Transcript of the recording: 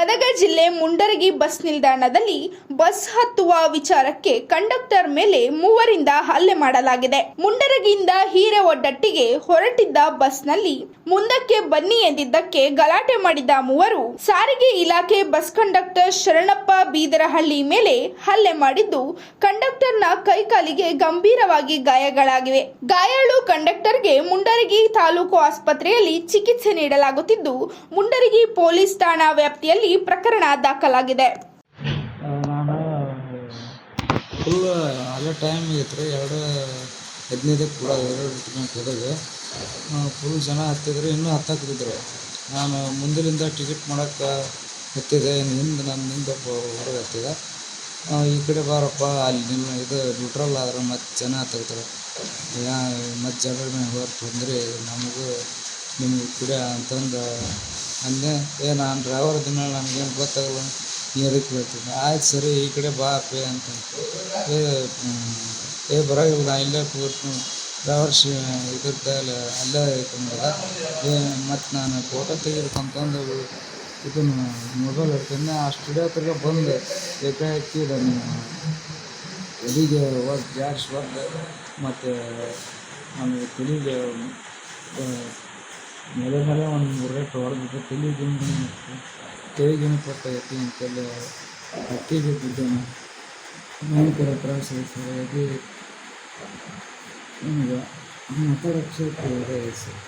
ಗದಗ ಜಿಲ್ಲೆ ಮುಂಡರಗಿ ಬಸ್ ನಿಲ್ದಾಣದಲ್ಲಿ ಬಸ್ ಹತ್ತುವ ವಿಚಾರಕ್ಕೆ ಕಂಡಕ್ಟರ್ ಮೇಲೆ ಮೂವರಿಂದ ಹಲ್ಲೆ ಮಾಡಲಾಗಿದೆ. ಮುಂಡರಗಿಯಿಂದ ಹಿರೇಒಡ್ಡಟ್ಟಿಗೆ ಹೊರಟಿದ್ದ ಬಸ್ನಲ್ಲಿ ಮುಂದಕ್ಕೆ ಬನ್ನಿ ಎಂದಿದ್ದಕ್ಕೆ ಗಲಾಟೆ ಮಾಡಿದ ಮೂವರು ಸಾರಿಗೆ ಇಲಾಖೆ ಬಸ್ ಕಂಡಕ್ಟರ್ ಶರಣಪ್ಪ ಬೀದರಹಳ್ಳಿ ಮೇಲೆ ಹಲ್ಲೆ ಮಾಡಿದ್ದು ಕಂಡಕ್ಟರ್ನ ಕೈಕಾಲಿಗೆ ಗಂಭೀರವಾಗಿ ಗಾಯಗಳಾಗಿವೆ. ಗಾಯಾಳು ಕಂಡಕ್ಟರ್ಗೆ ಮುಂಡರಗಿ ತಾಲೂಕು ಆಸ್ಪತ್ರೆಯಲ್ಲಿ ಚಿಕಿತ್ಸೆ ನೀಡಲಾಗುತ್ತಿದ್ದು, ಮುಂಡರಗಿ ಪೊಲೀಸ್ ಠಾಣಾ ವ್ಯಾಪ್ತಿಯಲ್ಲಿ ಪ್ರಕರಣ ದಾಖಲಾಗಿದೆ. ನಾನು ಫುಲ್ ಟೈಮ್ ಎರಡು ಹದಿನೈದಕ್ಕೆ ಕೂಡ ಎರಡು ಫುಲ್ ಜನ ಹತ್ತಿದ್ರು, ಇನ್ನೂ ಹತ್ತಕ್ಕಿದ್ರು. ನಾನು ಮುಂದಿನಿಂದ ಟಿಕೆಟ್ ಮಾಡೋಕ್ಕೆ ಹತ್ತಿದೆ ಹಿಂದೆ ನನ್ನ ಹಿಂದೆ ಹೊರಗೆ ಹತ್ತಿದ. ಈ ಕಡೆ ಬಾರಪ್ಪ, ಅಲ್ಲಿ ನಿಮ್ಮ ಇದು ನ್ಯೂಟ್ರಲ್ ಆದ್ರೆ ಮತ್ತೆ ಜನ ಹತ್ತಿರ್ತಾರೆ ಯಾ, ಮತ್ತೆ ಜನರ ಮೇಲೆ ಹೊರತು ತೊಂದರೆ ನಮಗೂ ನಿಮ್ಗೆ ಕೂಡ ಅಂತಂದು ಅಂದೆ, ಏ ನಾನು ಡ್ರೈವರ್ ದಿನ ನನಗೇನು ಗೊತ್ತಾಗಲ್ಲ, ನೀ ಅದಕ್ಕೆ ಹೇಳ್ತೀನಿ ಆಯ್ತು ಸರಿ, ಈ ಕಡೆ ಬಾ, ಪೇ ಅಂತ ಏ ಏ, ಬರೋಗಿಲ್ಲ, ನಾ ಇಲ್ಲೇ ಕೂತು ಡ್ರೈವರ್ ಶಿ ಅಲ್ಲ, ಅಲ್ಲೇ ಏ ಮತ್ತು ನಾನು ಫೋಟೋ ತೆಗಿಬೇಕಂತಂದು ಇದನ್ನು ಮೊಬೈಲ್ ಇರ್ತೀನಿ ಆ ಸ್ಟುಡಿಯೋ ತಿರ್ಗ ಬಂದು ಏಕಾಏಕಿ ನಾನು. ಎಲ್ಲಿಗೆ ಒಟ್ಟು ಜಾಡ್ಸ್ ಒದ್ದು ಮತ್ತು ನಮಗೆ ತಲೆಗೆ ಮೇಲೆ ಮೇಲೆ ಒಂದು ಮೂರು ರೇಟ್ ಹೊಡೆದ್ಬಿಟ್ಟು ತಲೆಗಿಂದ ತಲೆಗಿನ ಕೊಟ್ಟಾಗೈತಿ ಅಂತೆಲ್ಲ ಹತ್ತಿಗೆ ಬಿದ್ದೇನೆ ಭಯಂಕರ ತ್ರಾಸ ಆಯ್ತು ಸರ್ ಸರ್